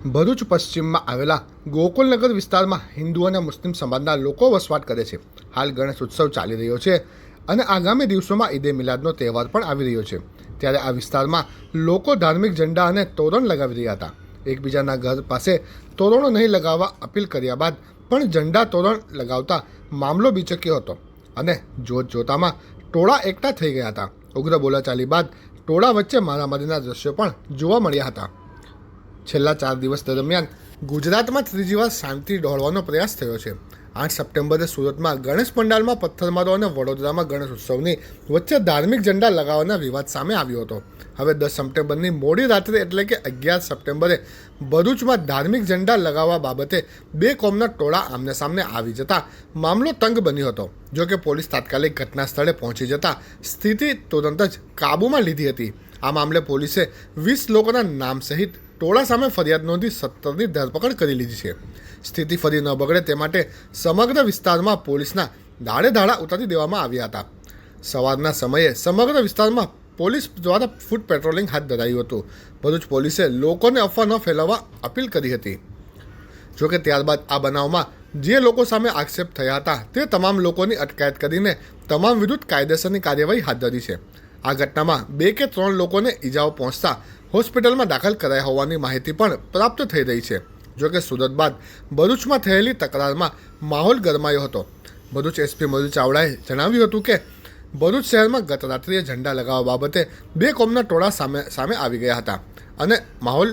ભરૂચ પશ્ચિમમાં આવેલા ગોકુલનગર વિસ્તારમાં હિન્દુ અને મુસ્લિમ સમાજના લોકો વસવાટ કરે છે. હાલ ગણેશ ઉત્સવ ચાલી રહ્યો છે અને આગામી દિવસોમાં ઈદે મિલાદનો તહેવાર પણ આવી રહ્યો છે. ત્યારે આ વિસ્તારમાં લોકો ધાર્મિક ઝંડા અને તોરણ લગાવી રહ્યા હતા. એકબીજાના ઘર પાસે તોરણો નહીં લગાવવા અપીલ કર્યા બાદ પણ ઝંડા તોરણ લગાવતા મામલો બીચક્યો હતો અને જોત જોતામાં ટોળા એકઠા થઈ ગયા હતા. ઉગ્ર બોલાચાલી બાદ ટોળા વચ્ચે મારામારીના દ્રશ્યો પણ જોવા મળ્યા હતા. છેલ્લા ચાર દિવસ દરમિયાન ગુજરાતમાં ત્રીજી વાર શાંતિ ડહોળવાનો પ્રયાસ થયો છે. આઠ સપ્ટેમ્બરે સુરતમાં ગણેશ પંડાલમાં પથ્થરમારો અને વડોદરામાં ગણેશ ઉત્સવની વચ્ચે ધાર્મિક ઝંડા લગાવવાના વિવાદ સામે આવ્યો હતો. હવે દસ સપ્ટેમ્બરની મોડી રાત્રે એટલે કે અગિયાર સપ્ટેમ્બરે ભરૂચમાં ધાર્મિક ઝંડા લગાવવા બાબતે બે કોમના ટોળા આમને સામને આવી જતા મામલો તંગ બન્યો હતો. જો કે પોલીસ તાત્કાલિક ઘટના સ્થળે પહોંચી જતા સ્થિતિ તુરંત જ કાબૂમાં લીધી હતી. આ મામલે પોલીસે વીસ લોકોના નામ સહિત ટોળા સામે ફરિયાદ નોંધી સત્તરની ધરપકડ કરી લીધી છે. સ્થિતિ ફરી ન બગડે તે માટે સમગ્ર વિસ્તારમાં પોલીસના દાડે દાડા ઉતારી દેવામાં આવ્યા હતા. સવારના સમયે સમગ્ર વિસ્તારમાં પોલીસ દ્વારા ફૂટ પેટ્રોલિંગ હાથ ધરાયું હતું. ભરૂચ પોલીસે લોકોને અફવા ન ફેલાવવા અપીલ કરી હતી. જોકે ત્યારબાદ આ બનાવમાં જે લોકો સામે આક્ષેપ થયા હતા તે તમામ લોકોની અટકાયત કરીને તમામ વિરુદ્ધ કાયદેસરની કાર્યવાહી હાથ ધરી છે. આ ઘટનામાં બે કે ત્રણ લોકોને ઈજાઓ પહોંચતા હોસ્પિટલમાં દાખલ કરાયા હોવાની માહિતી પણ પ્રાપ્ત થઈ રહી છે. જોકે સુરત બાદ ભરૂચમાં થયેલી તકરારમાં માહોલ ગરમાયો હતો. ભરૂચ એસપી મધુ ચાવડાએ જણાવ્યું હતું કે, ભરૂચ શહેરમાં ગત રાત્રિએ ઝંડા લગાવવા બાબતે બે કોમના ટોળા સામે સામે આવી ગયા હતા અને માહોલ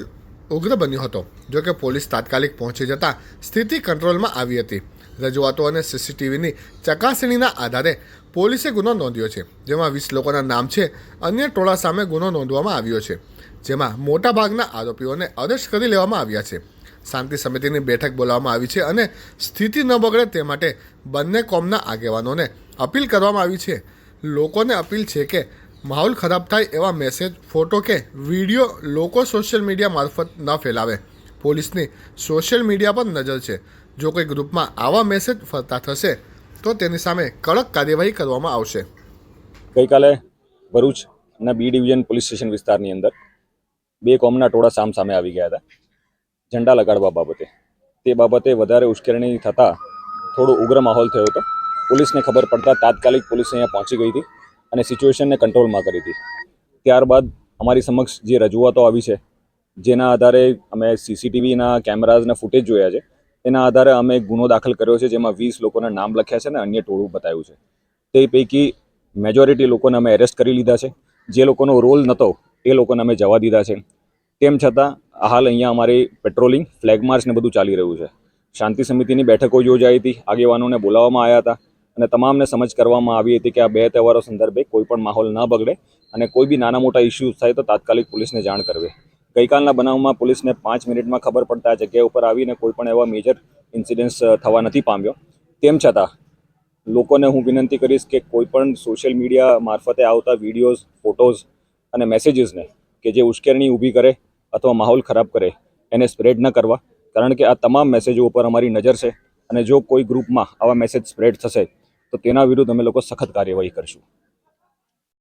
ઉગ્ર બન્યો હતો. જોકે પોલીસ તાત્કાલિક પહોંચી જતાં સ્થિતિ કંટ્રોલમાં આવી હતી. રજૂઆતો અને સીસીટીવીની ચકાસણીના આધારે પોલીસે ગુનો નોંધ્યો છે, જેમાં વીસ લોકોના નામ છે, અન્ય ટોળા સામે ગુનો નોંધવામાં આવ્યો છે, જેમાં મોટાભાગના આરોપીઓને અરેસ્ટ કરી લેવામાં આવ્યા છે. શાંતિ સમિતિની બેઠક બોલાવવામાં આવી છે અને સ્થિતિ ન બગડે તે માટે બંને કોમના આગેવાનોને અપીલ કરવામાં આવી છે. લોકોને અપીલ છે કે માહોલ ખરાબ થાય એવા મેસેજ, ફોટો કે વીડિયો લોકો સોશિયલ મીડિયા મારફત ન ફેલાવે. પોલીસની સોશિયલ મીડિયા પર નજર છે. જો કોઈ ગ્રુપમાં આવા મેસેજ ફરતા થશે, તો તેની સામે કડક કાર્યવાહી કરવામાં આવશે. ગઈકાલે ભરૂચ અને બી ડિવિઝન પોલીસ સ્ટેશન વિસ્તારની અંદર બે કોમના ટોળા સામ સામે આવી ગયા હતા. ઝંડા લગાડવા બાબતે. તે બાબતે વધારે ઉશ્કેરણી થતાં થોડો ઉગ્ર માહોલ થયો હતો. પોલીસને ખબર પડતા તાત્કાલિક પોલીસ અહીંયા પહોંચી ગઈ હતી અને સિચ્યુએશનને કંટ્રોલમાં કરી હતી. ત્યારબાદ અમારી સમક્ષ જે રજૂઆતો આવી છે જેના આધારે અમે સીસીટીવીના કેમેરાઝના ફૂટેજ જોયા છે. એના આધારે અમે ગુનો દાખલ કર્યો છે, જેમાં વીસ લોકોના નામ લખ્યા છે અને અન્ય ટોળું બતાવ્યું છે. તે પૈકી મેજોરિટી લોકોને અમે એરેસ્ટ કરી લીધા છે. જે લોકોનો રોલ નહોતો એ લોકોને અમે જવા દીધા છે. તેમ છતાં, હાલ અહીંયા અમારી પેટ્રોલિંગ ફ્લેગ માર્ચ ને બધું ચાલી રહ્યું છે. શાંતિ સમિતિની બેઠકો યોજાઈ હતી, આગેવાનોને બોલાવવામાં આવ્યા હતા અને તમામને સમજ કરવામાં આવી હતી કે આ બે તહેવારો સંદર્ભે કોઈ પણ માહોલ ન બગડે અને કોઈ બી નાના મોટા ઇસ્યુઝ થાય તો તાત્કાલિક પોલીસને જાણ કરવી. ગઈકાલના બનાવમાં પોલીસને પાંચ મિનિટમાં ખબર પડતા જગ્યા ઉપર આવીને કોઈ પણ એવા મેજર ઇન્સિડન્ટ્સ થવા નથી પામ્યો. તેમ છતાં, લોકોને હું વિનંતી કરીશ કે કોઈ પણ સોશિયલ મીડિયા મારફતે આવતા વિડીયોઝ ફોટોઝ અને મેસેજીસને કે જે ઉશ્કેરણી ઊભી કરે અથવા માહોલ ખરાબ કરે, એને સ્પ્રેડ ન કરવા. કારણ કે આ તમામ મેસેજો ઉપર અમારી નજર છે અને જો કોઈ ગ્રુપમાં આવા મેસેજ સ્પ્રેડ થશે, તો તેના વિરુદ્ધ અમે લોકો સખત કાર્યવાહી કરશું.